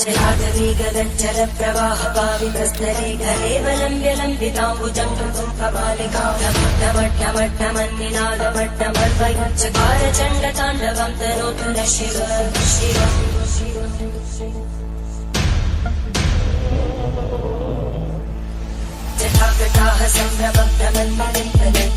जलाधवी गगञ्जल प्रवाह पावितस्तरे घलेवलम्ब्य लम्बिताम्बुजं कृतुं कपालिकां नमट्टमट्टमन्निनादमट्टमर्वयुच्चकार चण्डताण्डवं तनोतु न शिव शिव जटाकटाः सम्भ्रमभ्रमन्मलिन्दगज्जरीतिरोलवीचि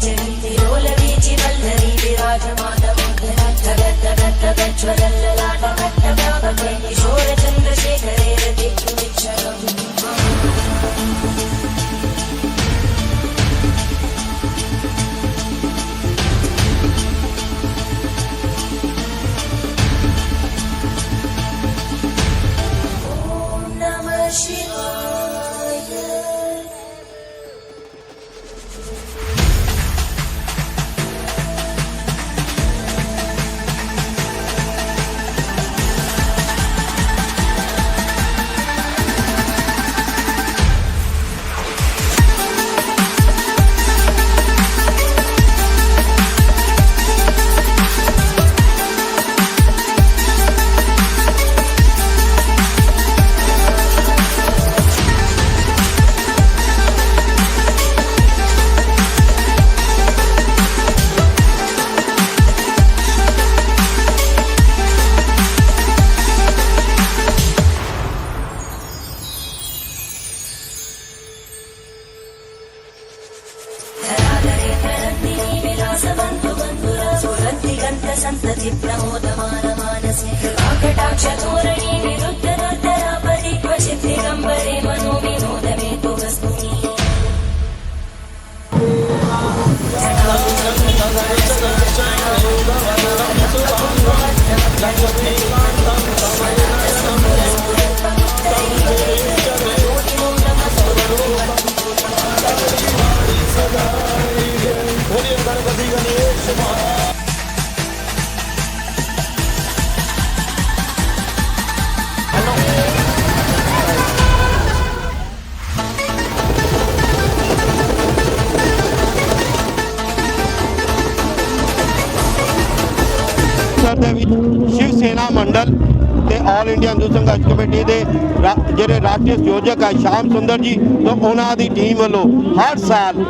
ప్రమోదమానమానస్మికటాక్ష ਦੇ ਵਿੱਚ ਸ਼ਿਵ ਸੈਨਾ ਮੰਡਲ ਤੇ ਆਲ ਇੰਡੀਆ ਹਿੰਦੂ ਸੰਘਰਸ਼ ਕਮੇਟੀ ਦੇ ਜਿਹੜੇ ਰਾਸ਼ਟਰੀ ਸੰਯੋਜਕ ਆ ਸ਼ਾਮ ਸੁੰਦਰ ਜੀ, ਤੇ ਉਹਨਾਂ ਦੀ ਟੀਮ ਵੱਲੋਂ ਹਰ ਸਾਲ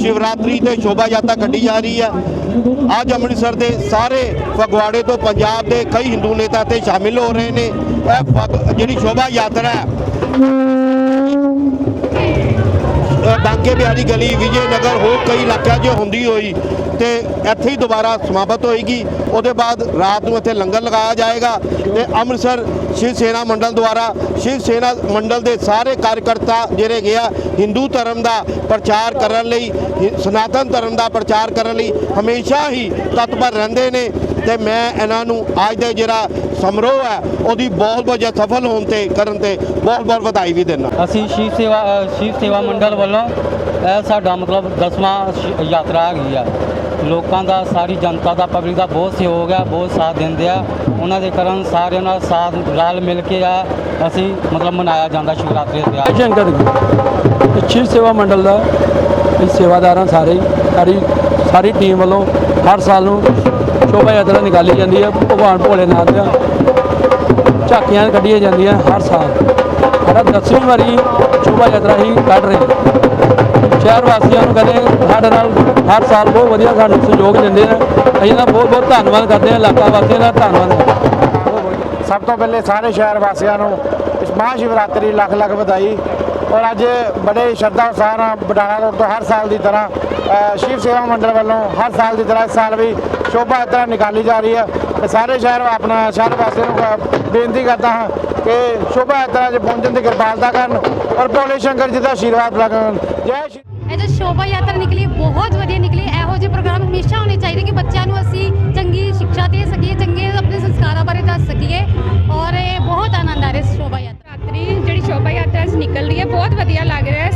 ਸ਼ਿਵਰਾਤਰੀ ਤੇ ਸ਼ੋਭਾ ਯਾਤਰਾ ਕੱਢੀ ਜਾ ਰਹੀ ਹੈ। ਅੱਜ ਅੰਮ੍ਰਿਤਸਰ ਦੇ ਸਾਰੇ ਫਗਵਾੜੇ ਤੋਂ ਪੰਜਾਬ ਦੇ ਕਈ ਹਿੰਦੂ ਨੇਤਾ ਤੇ ਸ਼ਾਮਿਲ ਹੋ ਰਹੇ ਨੇ। ਇਹ ਜਿਹੜੀ ਸ਼ੋਭਾ ਯਾਤਰਾ ਹੈ ਬਾਂਕੇ ਬਿਹਾਰੀ ਗਲੀ ਵਿਜੇ ਨਗਰ ਹੋਰ ਕਈ ਇਲਾਕਿਆਂ 'ਚ ਹੁੰਦੀ ਹੋਈ ਤੇ ਇੱਥੇ ਹੀ ਦੁਬਾਰਾ ਸਮਾਪਤ ਹੋਏਗੀ। ਉਹਦੇ ਬਾਅਦ ਰਾਤ ਨੂੰ ਇੱਥੇ ਲੰਗਰ ਲਗਾਇਆ ਜਾਏਗਾ ਤੇ ਅੰਮ੍ਰਿਤਸਰ ਸ਼ਿਵ ਸੇਨਾ ਮੰਡਲ ਦੁਆਰਾ ਸ਼ਿਵ ਸੇਨਾ ਮੰਡਲ ਦੇ ਸਾਰੇ ਕਾਰਜਕਰਤਾ ਜਿਹੜੇ ਗਿਆ ਹਿੰਦੂ ਧਰਮ ਦਾ ਪ੍ਰਚਾਰ ਕਰਨ ਲਈ ਸਨਾਤਨ ਧਰਮ ਦਾ ਪ੍ਰਚਾਰ ਕਰਨ ਲਈ ਹਮੇਸ਼ਾ ਹੀ ਤਤਪਰ ਰਹਿੰਦੇ ਨੇ। ਤੇ ਮੈਂ ਇਹਨਾਂ ਨੂੰ ਅੱਜ ਦਾ ਜਿਹੜਾ ਸਮਾਰੋਹ ਹੈ ਉਹਦੀ ਬਹੁਤ ਬਹੁਤ ਜ਼ਿਆਦਾ ਸਫਲ ਹੋਣ ਤੇ ਕਰਨ ਤੇ ਬਹੁਤ ਬਹੁਤ ਵਧਾਈ ਵੀ ਦਿੰਦਾ। ਅਸੀਂ ਸ਼ਿਵ ਸੇਵਾ ਸ਼ਿਵ ਸੇਵਾ ਮੰਡਲ ਵੱਲੋਂ ਇਹ ਸਾਡਾ ਮਤਲਬ ਦਸਵਾਂ ਸ਼- ਯਾਤਰਾ ਹੈਗੀ ਆ। ਲੋਕਾਂ ਦਾ ਸਾਰੀ ਜਨਤਾ ਦਾ ਪਬਲਿਕ ਦਾ ਬਹੁਤ ਸਹਿਯੋਗ ਹੈ ਬਹੁਤ ਸਾਥ ਦਿੰਦੇ ਆ। ਉਹਨਾਂ ਦੇ ਕਾਰਨ ਸਾਰਿਆਂ ਨਾਲ ਸਾਥ ਰਲ ਮਿਲ ਕੇ ਆ ਅਸੀਂ ਮਤਲਬ ਮਨਾਇਆ ਜਾਂਦਾ ਸ਼ਿਵਰਾਤਰੀ ਦਾ ਸ਼ੰਕਰ ਸ਼ਿਵ ਸੇਵਾ ਮੰਡਲ ਦਾ ਇਹ ਸੇਵਾਦਾਰਾਂ ਸਾਰੇ ਸਾਡੀ ਸਾਰੀ ਟੀਮ ਵੱਲੋਂ ਹਰ ਸਾਲ ਨੂੰ ਸ਼ੋਭਾ ਯਾਤਰਾ ਨਿਕਾਲੀ ਜਾਂਦੀ ਹੈ ਭਗਵਾਨ ਭੋਲੇਨਾਥ ਦੀਆਂ ਝਾਕੀਆਂ ਕੱਢੀਆਂ ਜਾਂਦੀਆਂ ਹਰ ਸਾਲ। ਸਾਡਾ ਦਸਵੀਂ ਵਾਰੀ ਸ਼ੋਭਾ ਯਾਤਰਾ ਹੀ ਕੱਢ ਰਹੇ ਸ਼ਹਿਰ ਵਾਸੀਆਂ ਨੂੰ ਕਹਿੰਦੇ ਸਾਡੇ ਨਾਲ ਹਰ ਸਾਲ ਬਹੁਤ ਵਧੀਆ ਸਾਨੂੰ ਸਹਿਯੋਗ ਦਿੰਦੇ ਨੇ ਅਸੀਂ ਦਾ ਬਹੁਤ ਬਹੁਤ ਧੰਨਵਾਦ ਕਰਦੇ ਹਾਂ, ਇਲਾਕਾ ਵਾਸੀਆਂ ਦਾ ਧੰਨਵਾਦ ਸਭ ਤੋਂ ਪਹਿਲੇ ਸਾਰੇ ਸ਼ਹਿਰ ਵਾਸੀਆਂ ਨੂੰ ਇਸ ਮਹਾਂ ਸ਼ਿਵਰਾਤਰੀ ਲੱਖ ਲੱਖ ਵਧਾਈ। ਔਰ ਅੱਜ ਬੜੇ ਸ਼ਰਧਾ ਉਤਸ਼ਾਹ ਨਾਲ ਬਡਾਣਾ ਰੋਡ ਤੋਂ ਹਰ ਸਾਲ ਦੀ ਤਰ੍ਹਾਂ ਸ਼ਿਵ ਸੇਵਾ ਮੰਡਲ ਵੱਲੋਂ ਹਰ ਸਾਲ ਦੀ ਤਰ੍ਹਾਂ ਇਸ ਸਾਲ ਵੀ ਸ਼ੋਭਾ ਯਾਤਰਾ ਨਿਕਾਲੀ ਜਾ ਰਹੀ ਹੈ। ਤੇ ਸਾਰੇ ਸ਼ਹਿਰ ਆਪਣਾ ਸ਼ਹਿਰ ਵਾਸੀਆਂ ਨੂੰ ਬੇਨਤੀ ਕਰਦਾ ਹਾਂ ਕਿ ਸ਼ੋਭਾ ਯਾਤਰਾ 'ਚ ਪਹੁੰਚਣ ਦੀ ਕਿਰਪਾਲਤਾ ਕਰਨ ਔਰ ਭੋਲੇ ਸ਼ੰਕਰ ਜੀ ਦਾ ਆਸ਼ੀਰਵਾਦ ਲਗਣ ਜੈ ਸ਼੍ਰੀ ਇਹ ਜੋ ਸ਼ੋਭਾ ਯਾਤਰਾ ਨਿਕਲੀ ਬਹੁਤ ਵਧੀਆ ਨਿਕਲੀ। ਇਹੋ ਜਿਹੇ ਪ੍ਰੋਗਰਾਮ ਹਮੇਸ਼ਾ ਹੋਣੇ ਚਾਹੀਦੇ ਕਿ ਬੱਚਿਆਂ ਨੂੰ ਅਸੀਂ ਚੰਗੀ ਸਿੱਖਿਆ ਦੇ ਸਕੀਏ ਚੰਗੇ ਆਪਣੇ ਸੰਸਕਾਰਾਂ ਬਾਰੇ ਦੱਸ ਸਕੀਏ ਔਰ ਇਹ ਬਹੁਤ ਆਨੰਦ ਆ ਰਿਹਾ ਇਸ ਸ਼ੋਭਾ ਯਾਤਰਾ ਰਾਤਰੀ ਜਿਹੜੀ ਸ਼ੋਭਾ ਯਾਤਰਾ ਅੱਜ ਨਿਕਲ ਰਹੀ ਹੈ ਬਹੁਤ ਵਧੀਆ ਲੱਗ ਰਿਹਾ